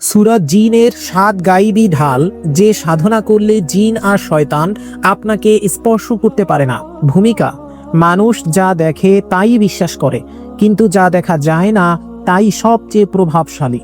সুরা জিনের সাত গাইবি ঢাল, যে সাধনা করলে জিন আর শয়তান আপনাকে স্পর্শ করতে পারে না। ভূমিকা, মানুষ যা দেখে তাই বিশ্বাস করে, কিন্তু যা দেখা যায় না তাই সবচেয়ে প্রভাবশালী।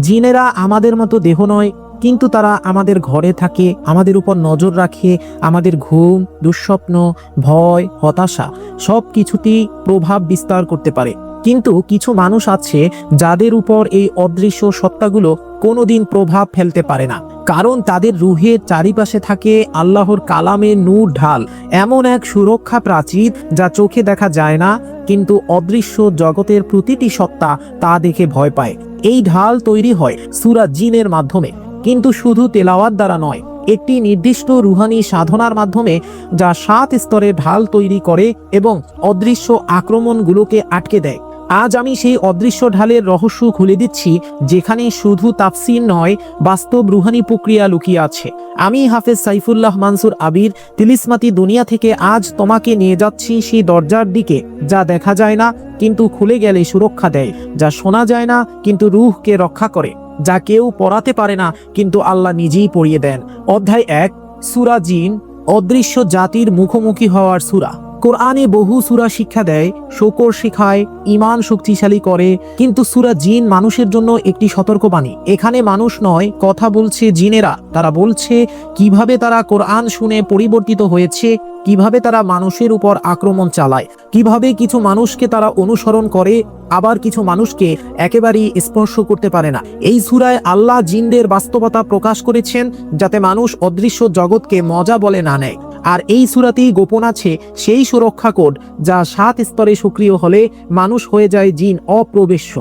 জিনেরা আমাদের মতো দেহ নয়, কিন্তু তারা আমাদের ঘরে থাকে, আমাদের উপর নজর রাখে, আমাদের ঘুম, দুঃস্বপ্ন, ভয়, হতাশা সব কিছুতেই প্রভাব বিস্তার করতে পারে। কিন্তু কিছু মানুষ আছে যাদের উপর এই অদৃশ্য সত্তাগুলো কোনোদিন প্রভাব ফেলতে পারে না। কারণ তাদের রুহের চারিপাশে থাকে আল্লাহর কালামের নূর ঢাল, এমন এক সুরক্ষা প্রাচীর যা চোখে দেখা যায় না, কিন্তু অদৃশ্য জগতের প্রতিটি সত্তা তা দেখে ভয় পায়। এই ঢাল তৈরি হয় সুরা জিনের মাধ্যমে, কিন্তু শুধু তেলাওয়াত দ্বারা নয়, একটি নির্দিষ্ট রুহানি সাধনার মাধ্যমে যা সাত স্তরে ঢাল তৈরি করে এবং অদৃশ্য আক্রমণগুলোকে আটকে দেয়। আজ আমি সেই অদৃশ্য ঢালের রহস্য খুলে দিচ্ছি, যেখানে শুধু তাফসির নয়, বাস্তব রুহানি প্রক্রিয়া লুকিয়ে আছে। আমি হাফেজ সাইফুল্লাহ মানসুর আবির, তিলিসমাতি দুনিয়া থেকে আজ তোমাকে নিয়ে যাচ্ছি সেই দরজার দিকে, যা দেখা যায় না, কিন্তু খুলে গেলে সুরক্ষা দেয়, যা শোনা যায় না, কিন্তু রুহকে রক্ষা করে, যা কেউ পড়াতে পারে না, কিন্তু আল্লাহ নিজেই পড়িয়ে দেন। অধ্যায় এক, সুরা জিন, অদৃশ্য জাতির মুখোমুখি হওয়ার সুরা। কোরআনে বহু সুরা শিক্ষা দেয়, শকর শেখায় ইমান শক্তিশালী করে, কিন্তু সুরা জিন মানুষের জন্য একটি সতর্কবাণী। এখানে মানুষ নয়, কথা বলছে জিনেরা। তারা বলছে, কীভাবে তারা কোরআন শুনে পরিবর্তিত হয়েছে, কীভাবে তারা মানুষের উপর আক্রমণ চালায়, কীভাবে কিছু মানুষকে তারা অনুসরণ করে, আবার কিছু মানুষকে একেবারেই স্পর্শ করতে পারে না। এই সুরায় আল্লাহ জিনদের বাস্তবতা প্রকাশ করেছেন, যাতে মানুষ অদৃশ্য জগৎকে মজা বলে না নেয়। আর এই সুরাতেই গোপন আছে সেই সুরক্ষা কোড যা সাত স্তরে সক্রিয় হলে মানুষ হয়ে যায় জিন অপ্রবেশ্য।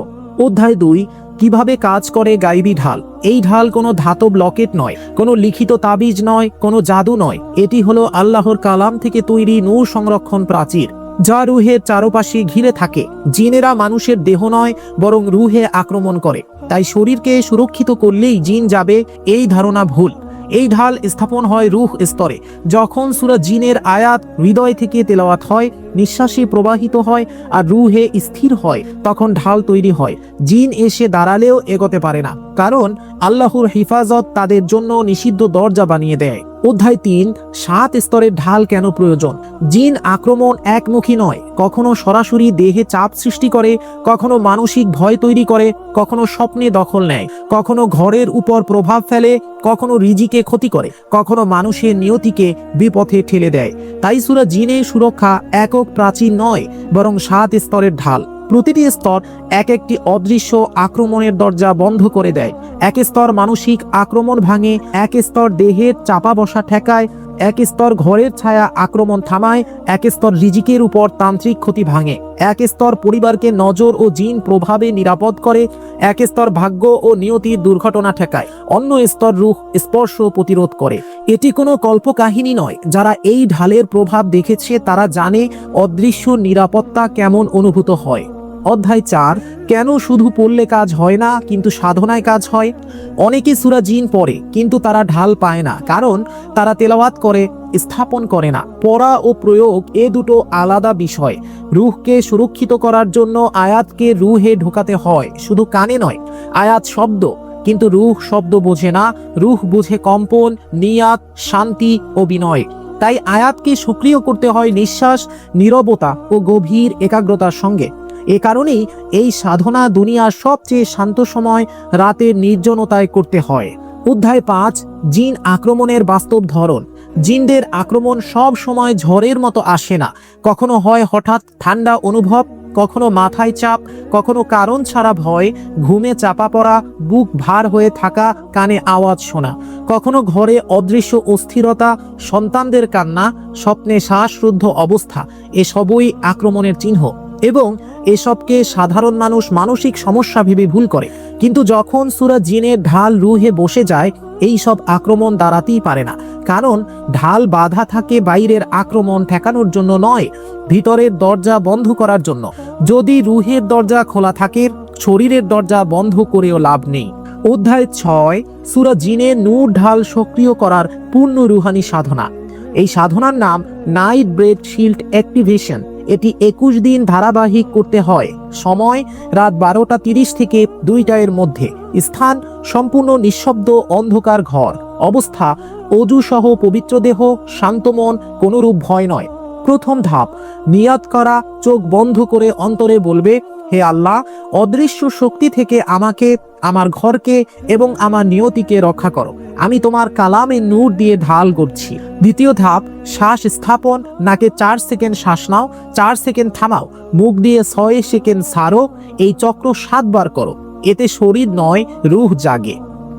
অধ্যায় দুই, কীভাবে কাজ করে গাইবি ঢাল? এই ঢাল কোনো ধাতব লকেট নয়, কোনো লিখিত তাবিজ নয়, কোনো জাদু নয়। এটি হলো আল্লাহর কালাম থেকে তৈরি নূর সংরক্ষণ প্রাচীর, যা রুহের চারপাশে ঘিরে থাকে। জিনেরা মানুষের দেহ নয়, বরং রুহে আক্রমণ করে। তাই শরীরকে সুরক্ষিত করলেই জিন যাবে, এই ধারণা ভুল। এই ঢাল স্থাপন হয় রুহ স্তরে। যখন সুরা জিনের আয়াত হৃদয় থেকে তেলাওয়াত হয়, নিঃশ্বাসে প্রবাহিত হয় আর রুহে স্থির হয়, তখন ঢাল তৈরি হয়। জিন এসে দাঁড়ালেও এগোতে পারে না। কারণ আল্লাহর হেফাজত তাদের জন্য নিষিদ্ধ দরজা বানিয়ে দেয়। অধ্যায় তিন, সাত স্তরের ঢাল কেন প্রয়োজন? জিন আক্রমণ একমুখী নয়। কখনো সরাসরি দেহে চাপ সৃষ্টি করে, কখনো মানসিক ভয় তৈরি করে, কখনো স্বপ্নে দখল নেয়। কখনো ঘরের উপর প্রভাব ফেলে, কখনো রিজিকে ক্ষতি করে, কখনো মানুষের নিয়তিকে বিপথে ঠেলে দেয়। তাই সুরা জিনের সুরক্ষা একক প্রাচীন নয়, বরং সাত স্তরের ঢাল। প্রতিটি স্তর এক একটি অদৃশ্য আক্রমণের দরজা বন্ধ করে দেয়। এক স্তর মানসিক আক্রমণ ভাঙে, এক স্তর দেহের চাপা বসা ঠেকায়, এক স্তর ঘরের ছায়া আক্রমণ থামায়, এক স্তর রিজিকের উপর তান্ত্রিক ক্ষতি ভাঙে। এক স্তর পরিবারকে নজর ও জিন প্রভাবে নিরাপদ করে, এক স্তর ভাগ্য ও নিয়তির দুর্ঘটনা ঠেকায়, অন্য স্তর রুখ স্পর্শ প্রতিরোধ করে। এটি কোনো কল্পকাহিনী নয়। যারা এই ঢালের প্রভাব দেখেছে, তারা জানে অদৃশ্য নিরাপত্তা কেমন অনুভূত হয়। অধ্যায় চার, কেন শুধু পড়লে কাজ হয় না, কিন্তু সাধনায় কাজ হয়? অনেকে সুরা জিন পড়ে, কিন্তু তারা ঢাল পায় না, কারণ তারা তেলাওয়াত করে, স্থাপন করে না। পড়া ও প্রয়োগ এ দুটো আলাদা বিষয়। রুহকে সুরক্ষিত করার জন্য আয়াতকে রুহে ঢোকাতে হয়, শুধু কানে নয়, আয়াত শব্দ। কিন্তু রুহ শব্দ বোঝে না, রুহ বুঝে কম্পন, নিয়াত, শান্তি ও বিনয়। তাই আয়াতকে সক্রিয় করতে হয় নিঃশ্বাস, নীরবতা ও গভীর একাগ্রতার সঙ্গে। এ কারণেই এই সাধনা দুনিয়ার সবচেয়ে শান্ত সময় রাতের নির্জনতায় করতে হয়। অধ্যায় পাঁচ, জিন আক্রমণের বাস্তব ধরন। জিনদের আক্রমণ সব সময় ঝড়ের মতো আসে না। কখনো হয় হঠাৎ ঠান্ডা অনুভব, কখনো মাথায় চাপ, কখনো কারণ ছাড়া ভয়, ঘুমে চাপা পড়া, বুক ভার হয়ে থাকা, কানে আওয়াজ শোনা। কখনো ঘরে অদৃশ্য অস্থিরতা, সন্তানদের কান্না, স্বপ্নে শ্বাসরুদ্ধ অবস্থা এসবই আক্রমণের চিহ্ন। এবং এসবকে সাধারণ মানুষ মানসিক সমস্যা ভেবে ভুল করে। কিন্তু যখন সুরা জিনের ঢাল রুহে বসে যায়, এই সব আক্রমণ দাঁড়াতেই পারে না। কারণ ঢাল বাধা থাকে বাইরের আক্রমণ ঠেকানোর জন্য নয়, ভিতরের দরজা বন্ধ করার জন্য। যদি রুহের দরজা খোলা থাকে, শরীরের দরজা বন্ধ করেও লাভ নেই। অধ্যায় ছয়, সুরা জিনে নূর ঢাল সক্রিয় করার পূর্ণ রুহানি সাধনা। এই সাধনার নাম নাইট ব্রেড শিল্ড অ্যাক্টিভেশন। এটি একুশ দিন ধারাবাহিক করতে হয়। সময় রাত বারোটা তিরিশ থেকে দুইটা এর মধ্যে। স্থান সম্পূর্ণ নিঃশব্দ অন্ধকার ঘর। অবস্থা অজু সহ পবিত্র দেহ, শান্ত মন, কোনরূপ ভয় নয়। প্রথম ধাপ, নিয়াত করা, চোখ বন্ধ করে অন্তরে বলবে হে আল্লাহ, অদৃশ্য শক্তি থেকে আমাকে, আমার ঘরকে এবং আমার নিয়তিকে রক্ষা করো। আমি তোমার কালামে নূর দিয়ে ঢাল করছি দ্বিতীয় ধাপ, শ্বাস স্থাপন, নাকে চার সেকেন্ড শ্বাস নাও, চার সেকেন্ড থামাও, মুখ দিয়ে ছয় সেকেন্ড সারো, এই চক্র সাতবার করো, এতে শরীর নয়, রুহ জাগে।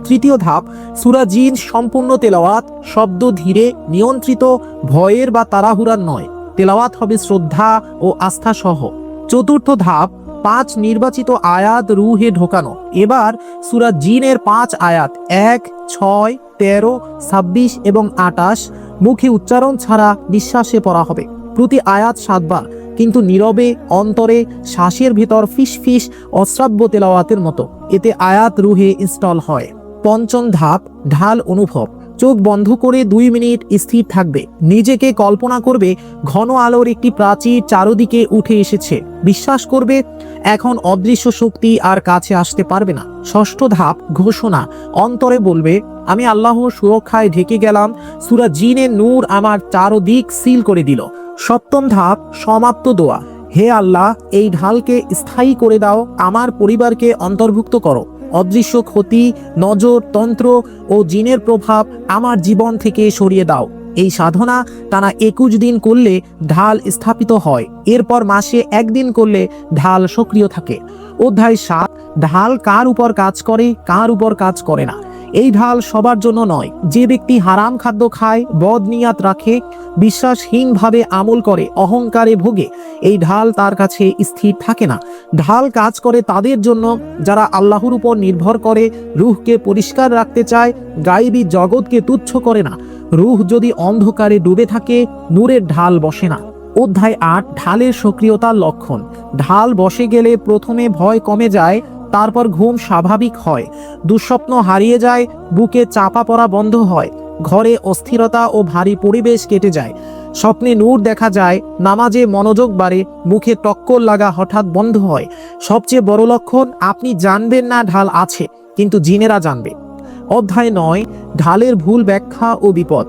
তৃতীয় ধাপ, সুরা জিন সম্পূর্ণ তেলাওয়াত, শব্দ ধীরে, নিয়ন্ত্রিত, ভয়ের বা তাড়াহুড়ার নয়। তেলাওয়াত হবে শ্রদ্ধা ও আস্থা সহ চতুর্থ ধাপ পাঁচ নির্বাচিত আয়াত রুহে ঢোকানো। এবার সুরা জিনের পাঁচ আয়াত, এক, ছয়, তেরো, ছাব্বিশ এবং আটাশ মুখে উচ্চারণ ছাড়া নিঃশ্বাসে পড়া হবে। প্রতি আয়াত সাতবার, কিন্তু নীরবে, অন্তরে, শ্বাসের ভিতর ফিস অশ্রাব্য তেলাওয়াতের মতো। এতে আয়াত রুহে ইনস্টল হয়। পঞ্চম ধাপ, ঢাল অনুভব। চোখ বন্ধ করে দুই মিনিট স্থির থাকবে। নিজেকে কল্পনা করবে, ঘন আলোর একটি প্রাচীর চারদিকে উঠে এসেছে। বিশ্বাস করবে এখন অদৃশ্য শক্তি আর কাছে আসতে পারবে না। ষষ্ঠ ধাপ ঘোষণা। অন্তরে বলবে, আমি আল্লাহ সুরক্ষায় ঢেকে গেলাম। সুরা জিনের নূর আমার চারদিক সিল করে দিল। সপ্তম ধাপ, সমাপ্ত দোয়া। হে আল্লাহ, এই ঢালকে স্থায়ী করে দাও। আমার পরিবারকে অন্তর্ভুক্ত করো। অদৃশ্য ক্ষতি, নজর, তন্ত্র ও জিনের প্রভাব আমার জীবন থেকে সরিয়ে দাও। এই সাধনা টানা একুশ দিন করলে ঢাল স্থাপিত হয়। এরপর মাসে একদিন করলে ঢাল সক্রিয় থাকে। অধ্যায় সাত, ঢাল কার উপর কাজ করে, কার উপর কাজ করে না? এই ঢাল সবার জন্য নয়। যে ব্যক্তি হারাম খাদ্য খায়, বদ নিয়াত রাখে, বিশ্বাসহীনভাবে আমল করে, অহংকারে ভোগে, এই ঢাল তার কাছে স্থির থাকে না। ঢাল কাজ করে তাদের জন্য যারা আল্লাহর উপর নির্ভর করে, রুহকে পরিষ্কার রাখতে চায় গাইবী জগৎকে তুচ্ছ করে না। রুহ যদি অন্ধকারে ডুবে থাকে, নূরের ঢাল বসে না। অধ্যায় আট, ঢালের সক্রিয়তার লক্ষণ। ঢাল বসে গেলে প্রথমে ভয় কমে যায়, তারপর ঘুম স্বাভাবিক হয়। দুঃস্বপ্ন হারিয়ে যায়, বুকে চাপা পড়া বন্ধ হয়। ঘরে অস্থিরতা ও ভারী পরিবেশ কেটে যায়। স্বপ্নে নূর দেখা যায়, নামাজে মনোযোগ বাড়ে, মুখে টক্কর লাগা হঠাৎ বন্ধ হয়। সবচেয়ে বড় লক্ষণ, আপনি জানবেন না ঢাল আছে, কিন্তু জিনেরা জানবে। অধ্যায় নয়, ঢালের ভুল ব্যাখ্যা ও বিপদ।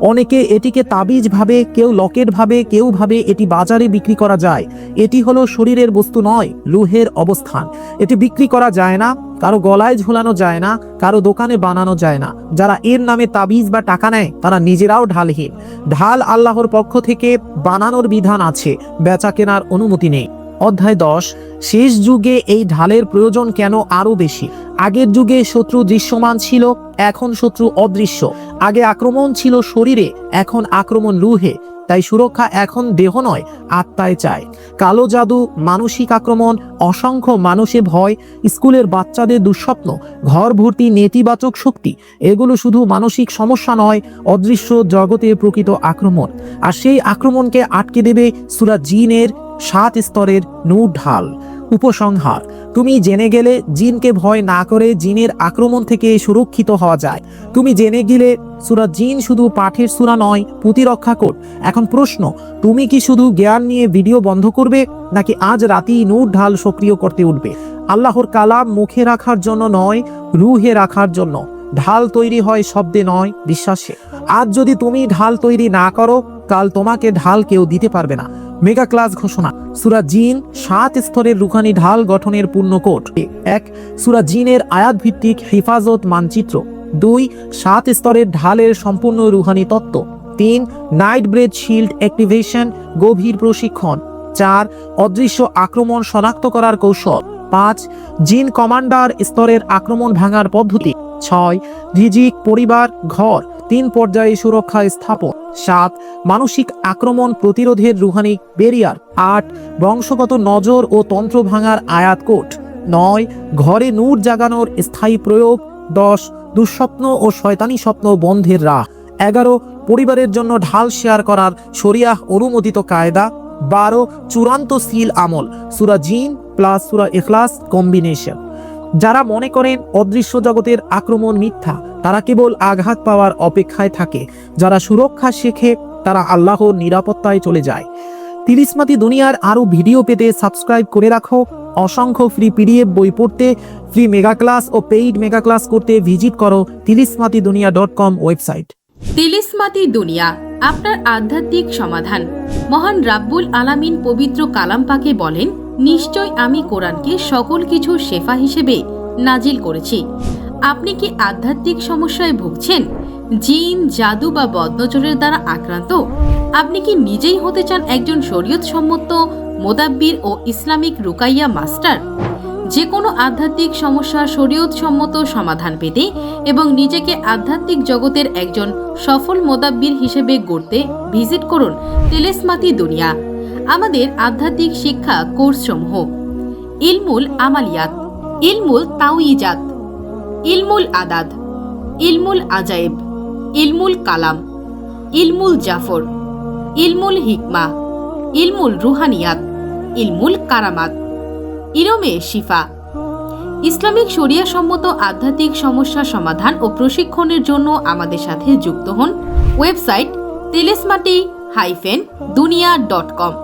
অনেকে এটিকে তাবিজ ভাবে, কেউ লকেট ভাবে, কেউ ভাবে এটি বাজারে বিক্রি করা যায়। এটি হলো শরীরের বস্তু নয়, লুহের অবস্থান। এটি বিক্রি করা যায় না, কারও গলায় ঝুলানো যায় না, কারও দোকানে বানানো যায় না। যারা এর নামে তাবিজ বা টাকা নেয়, তারা নিজেরাও ঢালহীন। ঢাল আল্লাহর পক্ষ থেকে বানানোর বিধান আছে, বেচা কেনার অনুমতি নেই। অধ্যায় দশ, শেষ যুগে এই ঢালের প্রয়োজন কেন আরও বেশি? আগের যুগে শত্রু দৃশ্যমান ছিল, এখন শত্রু অদৃশ্য। আগে আক্রমণ ছিল শরীরে, এখন আক্রমণ লুহে তাই সুরক্ষা এখন দেহ নয় আত্মায় চায়। কালো জাদু, মানসিক আক্রমণ, অসংখ্য মানুষে ভয়, স্কুলের বাচ্চাদের দুঃস্বপ্ন ঘর ভর্তি নেতিবাচক শক্তি, এগুলো শুধু মানসিক সমস্যা নয়, অদৃশ্য জগতের প্রকৃত আক্রমণ। আর সেই আক্রমণকে আটকে দেবে সুরা জিনের সাত স্তরের নূর ঢাল, উপসংহার। তুমি জেনে গেলে জিনকে ভয় না করে জিনের আক্রমণ থেকে সুরক্ষিত হওয়া যায়। তুমি জেনে গেলে সুরা জিন শুধু পাঠের সুরা নয়, প্রতিরক্ষা কোট এখন প্রশ্ন, তুমি কি শুধু জ্ঞান নিয়ে ভিডিও বন্ধ করবে, নাকি আজ রাতেই নূর ঢাল সক্রিয় করতে উঠবে? আল্লাহর কালাম মুখে রাখার জন্য নয়, রুহে রাখার জন্য। ঢাল তৈরি হয় শব্দে নয়, বিশ্বাসে। আজ যদি তুমি ঢাল তৈরি না করো, কাল তোমাকে ঢাল কেউ দিতে পারবে না। মেগা ক্লাস ঘোষণা। সুরা জিন সাত স্তরের রুখানি ঢাল গঠনের পূর্ণ কোট এক, সুরা জিনের আয়াত ভিত্তিক হেফাজত মানচিত্র। দুই, সাত স্তরের ঢালের সম্পূর্ণ রুহানি তত্ত্ব। তিন, নাইট ব্রেড শিল্ড অ্যাক্টিভেশন, গভীর প্রশিক্ষণ। চার, অদৃশ্য আক্রমণ শনাক্ত করার কৌশল। পাঁচ, জিন কমান্ডার স্তরের আক্রমণ ভাঙার পদ্ধতি। ছয়, রিজিক পরিবার, ঘর। তিন পর্যায়ে সুরক্ষা স্থাপন, সাত, মানসিক আক্রমণ প্রতিরোধের রুহানি বেরিয়ার, আট, বংশগত নজর ও তন্ত্র ভাঙার আয়াত কোট, নয়, ঘরে নূর জাগানোর স্থায়ী প্রয়োগ, দশ, দুঃস্বপ্ন ও শয়তানি স্বপ্ন বন্ধের রাহ, এগারো, পরিবারের জন্য ঢাল শেয়ার করার শরিয়াহ অনুমোদিত কায়দা, বারো, চূড়ান্ত সিল আমল, সুরা জিন প্লাস সুরা ইখলাস কম্বিনেশন। যারা মনে করেন অদৃশ্য জগতের আক্রমণ মিথ্যা, তারা কেবল আঘাত পাওয়ার অপেক্ষায় থাকে। যারা সুরক্ষা শেখে, তারা আল্লাহর নিরাপত্তায় চলে যায়। তিলিসমাতি দুনিয়ার আরও ভিডিও পেতে সাবস্ক্রাইব করে রাখো। অসংখ্য ফ্রি পিডিএফ বই পড়তে, ফ্রি মেগা ক্লাস ও পেইড মেগা ক্লাস করতে ভিজিট করো তিলিসমাতি দুনিয়া ডট কম ওয়েবসাইট। তিলিসমাতি দুনিয়া, আপনার আধ্যাত্মিক সমাধান। মহান রাব্বুল আলামিন পবিত্র কালাম পাকে বলেন নিশ্চয় আমি কোরআনকে সকল কিছু শেফা হিসেবে নাজিল করেছি। আপনি কি আধ্যাত্মিক সমস্যায় ভুগছেন? জিন, জাদু বা বদনজরের দ্বারা আক্রান্ত? আপনি কি নিজেই হতে চান একজন শরীয়ত সম্মত মোদাব্বির ও ইসলামিক রুকাইয়া মাস্টার? যে কোনো আধ্যাত্মিক সমস্যার শরীয়ত সম্মত সমাধান পেতে এবং নিজেকে আধ্যাত্মিক জগতের একজন সফল মোদাব্বির হিসেবে গড়তে ভিজিট করুন তেলেসমাতি দুনিয়া। আমাদের আধ্যাত্মিক শিক্ষা কোর্সসমূহ। ইলমুল আমালিয়াত। ইলমুল তাওইজাত ইলমুল আদাদ। ইলমুল আজায়েব। ইলমুল কালাম। ইলমুল জাফর। ইলমুল হিকমা। ইলমুল রুহানিয়াত। ইলমুল কারামাত। ইরমে শিফা। ইসলামিক শরিয়া সম্মত আধ্যাত্মিক সমস্যা সমাধান ও প্রশিক্ষণের জন্য আমাদের সাথে যুক্ত হন website Telesmati hyphen Duniya dot com.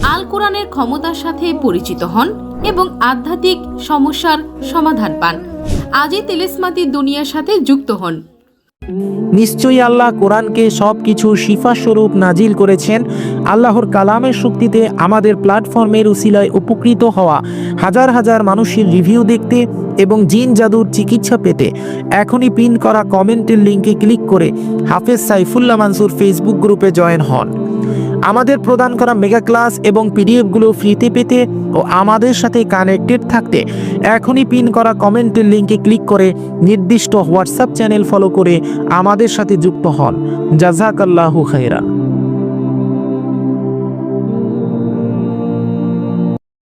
আল কোরআনের ক্ষমতার সাথে পরিচিত হন এবং আধ্যাত্মিক সমস্যার সমাধান পান। আজই তেলেসমাতি দুনিয়ার সাথে যুক্ত হন। নিশ্চয়ই আল্লাহ কোরআনকে সব কিছু স্বরূপ নাজিল করেছেন। আল্লাহর কালামের শক্তিতে আমাদের প্ল্যাটফর্মের উসিলায় উপকৃত হওয়া, হাজার হাজার মানুষের রিভিউ দেখতে এবং জিন জাদুর চিকিৎসা পেতে। এখনই পিন করা কমেন্টের লিঙ্কে ক্লিক করে হাফেজ সাইফুল্লাহ মানসুর ফেসবুক গ্রুপে জয়েন হন। আমাদের প্রদান করা মেগা ক্লাস এবং পিডিএফগুলো ফ্রিতে পেতে ও আমাদের সাথে কানেক্টেড থাকতে এখনই পিন করা কমেন্টের লিঙ্কে ক্লিক করে নির্দিষ্ট হোয়াটসঅ্যাপ চ্যানেল ফলো করে আমাদের সাথে যুক্ত হন। জাজাকাল্লাহু খাইরা